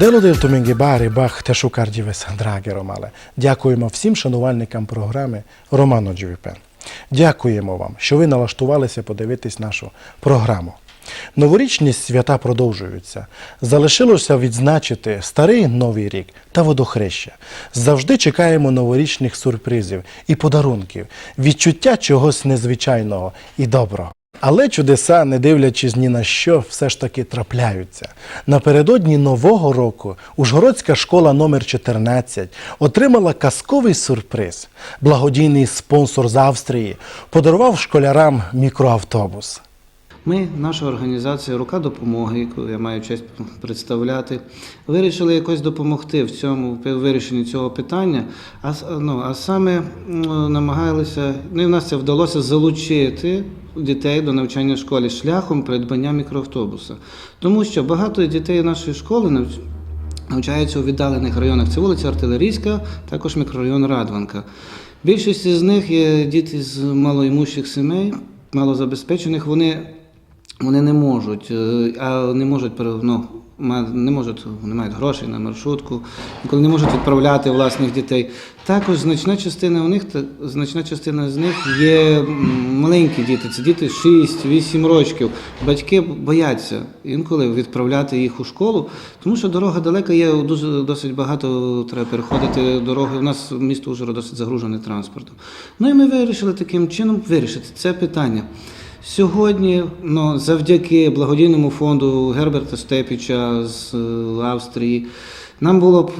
Дело del Тумінгібарі Бах те шукардівес драге Ромале. Дякуємо всім шанувальникам програми Романо Джвіпен. Дякуємо вам, що ви налаштувалися подивитись нашу програму. Новорічні свята продовжуються. Залишилося відзначити старий новий рік та водохреща. Завжди чекаємо новорічних сюрпризів і подарунків, відчуття чогось незвичайного і доброго. Але чудеса, не дивлячись ні на що, все ж таки трапляються. Напередодні Нового року Ужгородська школа номер 14 отримала казковий сюрприз. Благодійний спонсор з Австрії подарував школярам мікроавтобус. Ми, наша організація Рука допомоги, яку я маю честь представляти, вирішили якось допомогти в цьому в вирішенні цього питання. А, ну, а саме намагалися, ну і в нас це вдалося залучити дітей до навчання в школі шляхом придбання мікроавтобуса. Тому що багато дітей нашої школи навч- навчаються у віддалених районах. Це вулиця Артилерійська, також мікрорайон Радванка. Більшість з них є діти з малоімущих сімей, малозабезпечених. Вони, вони не можуть, е, а не можуть ну, не можуть, не мають грошей на маршрутку, коли не можуть відправляти власних дітей. Також значна частина у них, значна частина з них є маленькі діти, це діти 6-8 років. Батьки бояться інколи відправляти їх у школу, тому що дорога далека, є дуже досить багато треба переходити дороги. У нас місто вже досить загружене транспортом. Ну і ми вирішили таким чином вирішити це питання. Сьогодні, ну, завдяки благодійному фонду Герберта Степіча з е, Австрії, нам було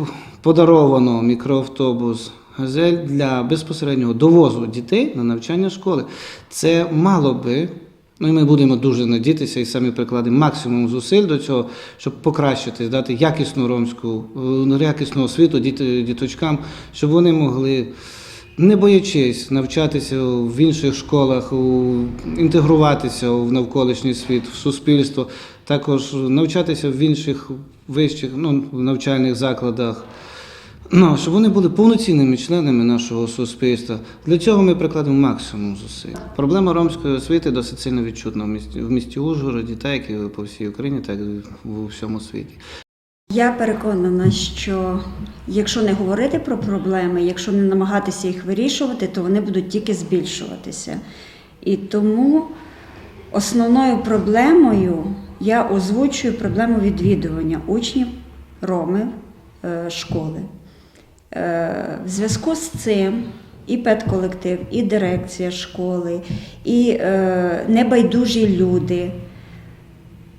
подаровано мікроавтобус Газель для безпосереднього довозу дітей на навчання школи. Це мало би. Ну і ми будемо дуже надіятися і самі прикладемо максимум зусиль до цього, щоб покращити, дати якісну ромську, е, якісну освіту діти- діточкам, щоб вони могли не боячись навчатися в інших школах, інтегруватися в навколишній світ, в суспільство, також навчатися в інших вищих ну, навчальних закладах. Ну, щоб вони були повноцінними членами нашого суспільства. Для цього ми прикладемо максимум зусиль. Проблема ромської освіти досить сильно відчутна в місті, в місті Ужгороді, так і по всій Україні, так і в всьому світі. Я переконана, що якщо не говорити про проблеми, якщо не намагатися їх вирішувати, то вони будуть тільки збільшуватися. І тому основною проблемою я озвучую проблему відвідування учнів ромів е, школи. Е, В зв'язку з цим і педколектив, і дирекція школи, і е, небайдужі люди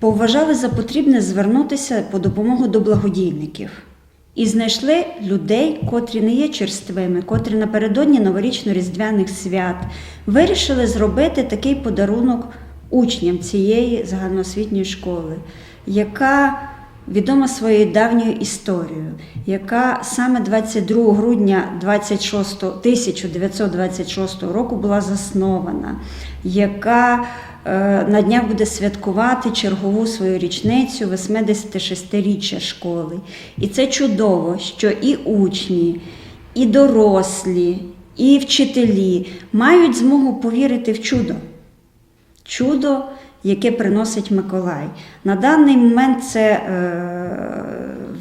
поважали за потрібне звернутися по допомогу до благодійників. І знайшли людей, котрі не є черствими, котрі напередодні новорічно-різдвяних свят вирішили зробити такий подарунок учням цієї загальноосвітньої школи, яка відома своєю давньою історією, яка саме 22 грудня 26, 1926 року була заснована, яка е, на днях буде святкувати чергову свою річницю 86-річчя школи. І це чудово, що і учні, і дорослі, і вчителі мають змогу повірити в чудо чудо, яке приносить Миколай. На даний момент це е,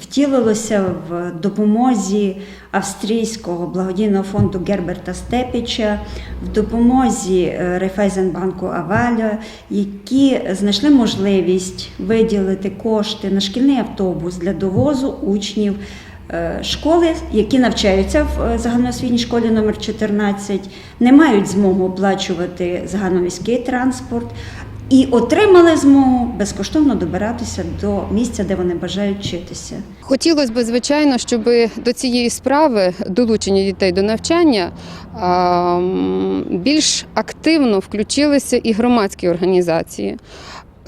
втілилося в допомозі австрійського благодійного фонду Герберта Степіча, в допомозі е, Райфайзенбанку Аваля, які знайшли можливість виділити кошти на шкільний автобус для довозу учнів. е, Школи, які навчаються в загальноосвітній школі номер 14, не мають змогу оплачувати загальноміський транспорт і отримали змогу безкоштовно добиратися до місця, де вони бажають вчитися. Хотілося б, звичайно, щоб до цієї справи долучення дітей до навчання більш активно включилися і громадські організації.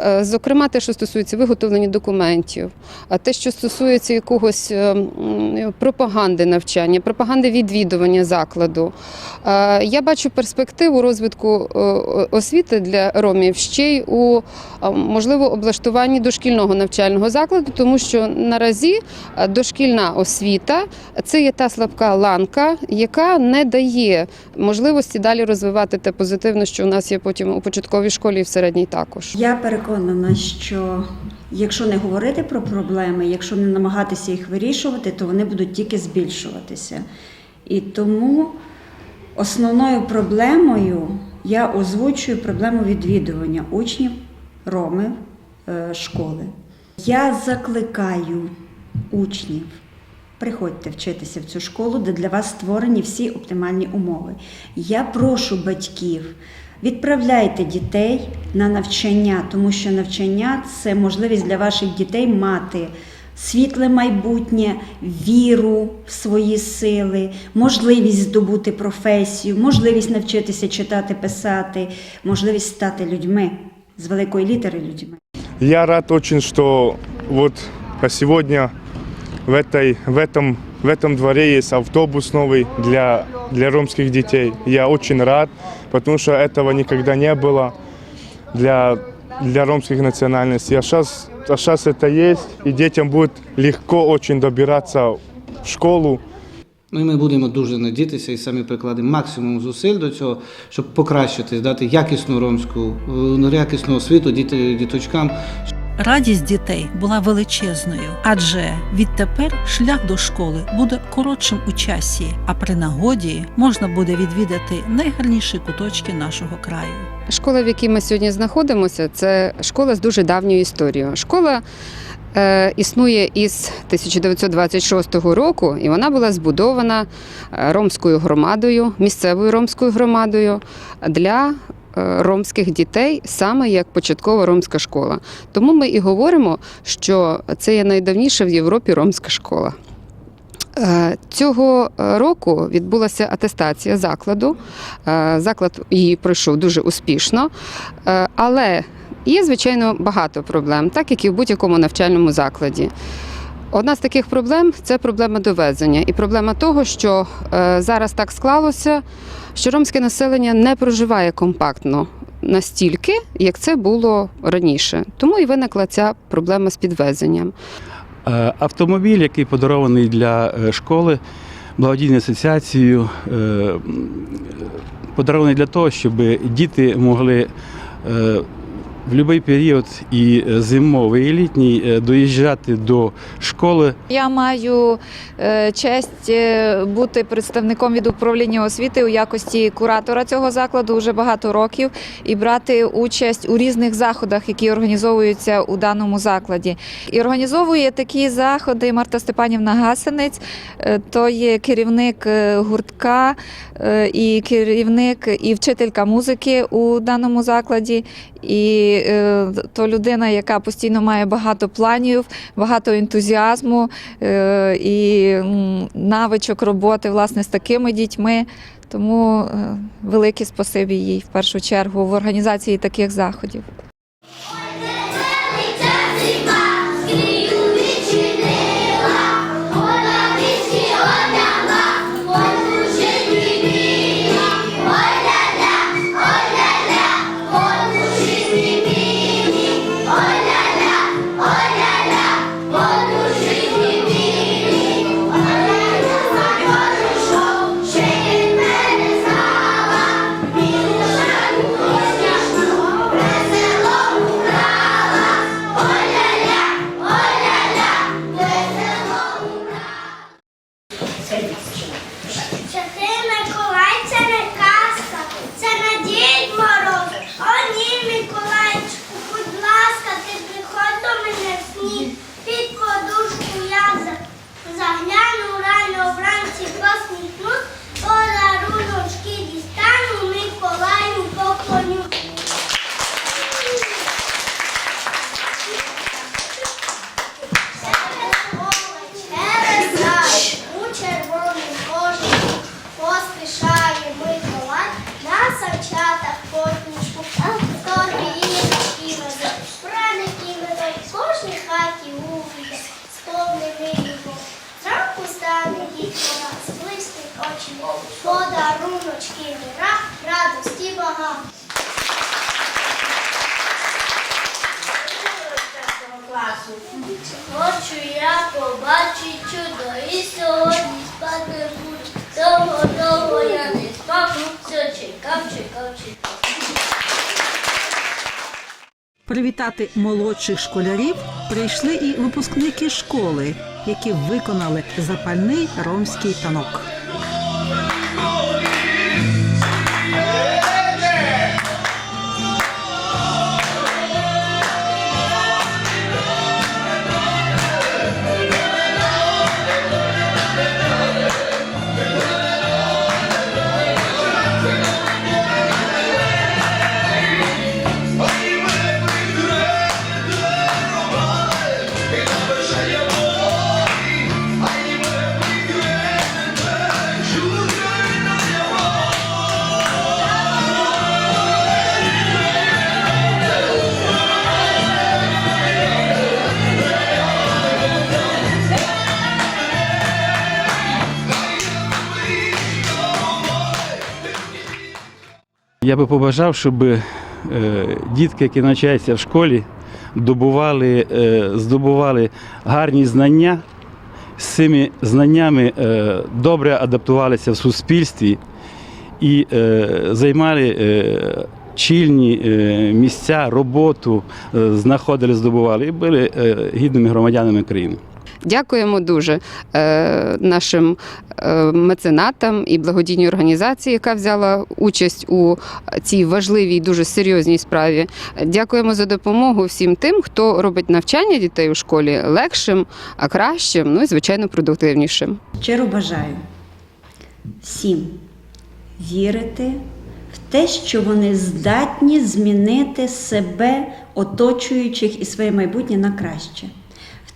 Е, Зокрема, те, що стосується виготовлення документів, а те, що стосується якогось е, пропаганди навчання, пропаганди відвідування закладу. Е, Я бачу перспективу розвитку освіти для ромів ще й у можливо облаштуванні дошкільного навчального закладу, тому що наразі дошкільна освіта це є та слабка ланка, яка не дає можливості далі розвивати те позитивне, що у нас є потім у початковій школі і в середній також. Я переконана, що якщо не говорити про проблеми, якщо не намагатися їх вирішувати, то вони будуть тільки збільшуватися. І тому основною проблемою я озвучую проблему відвідування учнів роми е, школи. Я закликаю учнів. Приходьте вчитися в цю школу, де для вас створені всі оптимальні умови. Я прошу батьків, відправляйте дітей на навчання, тому що навчання це можливість для ваших дітей мати світле майбутнє, віру в свої сили, можливість здобути професію, можливість навчитися читати, писати, можливість стати людьми з великої літери людьми. Я рад очень, что вот а сегодня в, этой, в, этом, в этом дворе есть автобус новый для, для ромских детей. Я очень рад, потому что этого никогда не было для, для ромских национальностей. А сейчас, а сейчас это есть, и детям будет легко очень добираться в школу. Ну і ми будемо дуже надіятися і самі прикладемо максимум зусиль до цього, щоб покращити, дати якісну ромську, е, якісну освіту діти, діточкам, Радість дітей була величезною, адже відтепер шлях до школи буде коротшим у часі, а при нагоді можна буде відвідати найгарніші куточки нашого краю. Школа, в якій ми сьогодні знаходимося, це школа з дуже давньою історією. Школа е, існує із 1926 року, і вона була збудована е, ромською громадою, місцевою ромською громадою для ромських дітей, саме як початкова ромська школа. Тому ми і говоримо, що це є найдавніша в Європі ромська школа. Е, Цього е, року відбулася атестація закладу. Е, Заклад її пройшов дуже успішно, Е, але є, звичайно, багато проблем, так як і в будь-якому навчальному закладі. Одна з таких проблем це проблема довезення і проблема того, що е, зараз так склалося, що ромське населення не проживає компактно настільки, як це було раніше. Тому і виникла ця проблема з підвезенням. Е, Автомобіль, який подарований для е, школи благодійною асоціацією, подарований для того, щоб діти могли в будь-який період і зимовий, і літній е, доїжджати до школи Я маю е, честь е, бути представником від управління освіти у якості куратора цього закладу вже багато років і брати участь у різних заходах, які організовуються у даному закладі. І організовує такі заходи Марта Степанівна Гасенець, е, то є керівник е, гуртка е, і керівник і вчителька музики у даному закладі. І е, то людина, яка постійно має багато планів, багато ентузіазму е, і навичок роботи власне з такими дітьми. Тому е, велике спасибі їй в першу чергу в організації таких заходів. Подаруночки мира, радості багато. Хочу я побачить чудо і сьогодні спати буду. Довго, довго я не спав, все чекав, чекав, чекав. Привітати молодших школярів прийшли і випускники школи, які виконали запальний ромський танок. Я би побажав, щоб е, дітки, які навчаються в школі, добували, е, здобували гарні знання, з цими знаннями е, добре адаптувалися в суспільстві і займали чільні місця, роботу, знаходили, здобували і були гідними громадянами країни. Дякуємо дуже е, нашим е, меценатам і благодійній організації, яка взяла участь у цій важливій, дуже серйозній справі. Дякуємо за допомогу всім тим, хто робить навчання дітей у школі легшим, а кращим, ну і звичайно продуктивнішим. Щиро бажаю всім вірити в те, що вони здатні змінити себе, оточуючих і своє майбутнє на краще,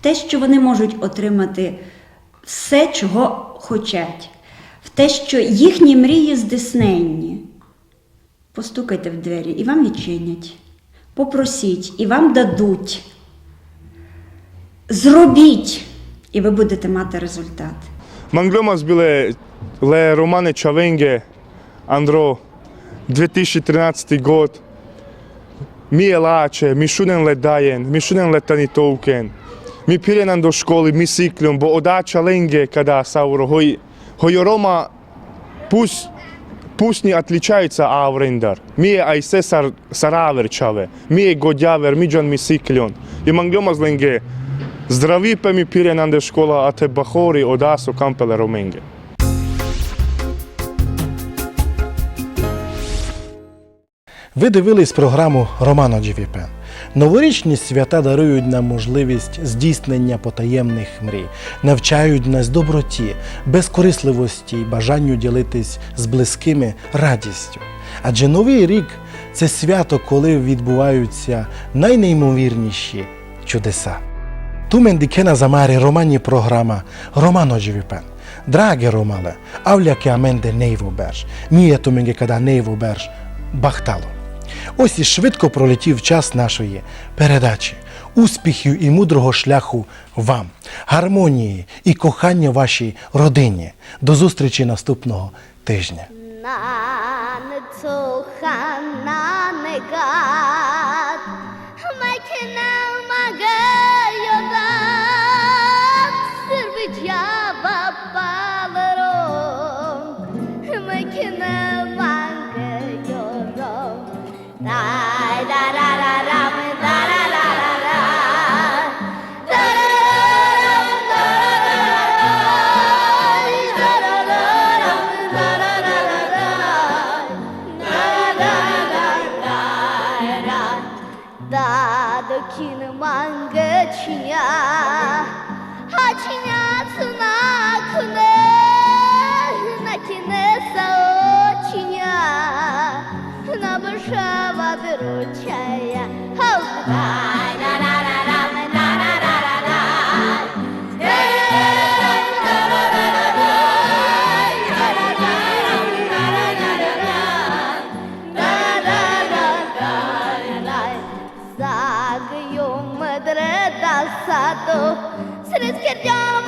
те, що вони можуть отримати все, чого хочуть, в те, що їхні мрії здійсненні. Постукайте в двері і вам відчинять. Попросіть і вам дадуть. Зробіть, і ви будете мати результат. Mangliomas bile le romane Čavenge, Andro, 2013 god. Mi je lače, mi šunen le dajen, mi mi pirenan do škole, mi siklum, bo odača lenge kada sauro, hoj, hoj Roma pus, пусні відлічаються аврендер. Мі айсе сар саравер чаве. Мі годявер, мі джан мі сикльон. І мангльома зленге. Здраві пемі піренанде школа ате бахорі одасу кампеле роменге. Ви дивились програму Романо Джівіпен. Новорічні свята дарують нам можливість здійснення потаємних мрій, навчають нас доброті, безкорисливості й бажанню ділитись з близькими радістю. Адже новий рік це свято, коли відбуваються найнеймовірніші чудеса. Tu men di kena zamare romani programa Romano GVP. Drage Romale, avlja ke amende neivo kada neivo берж бахтало. Ось і швидко пролетів час нашої передачі. Успіхів і мудрого шляху вам, гармонії і кохання вашій родині. До зустрічі наступного тижня. Nan tsohan 听了万个千 get down on my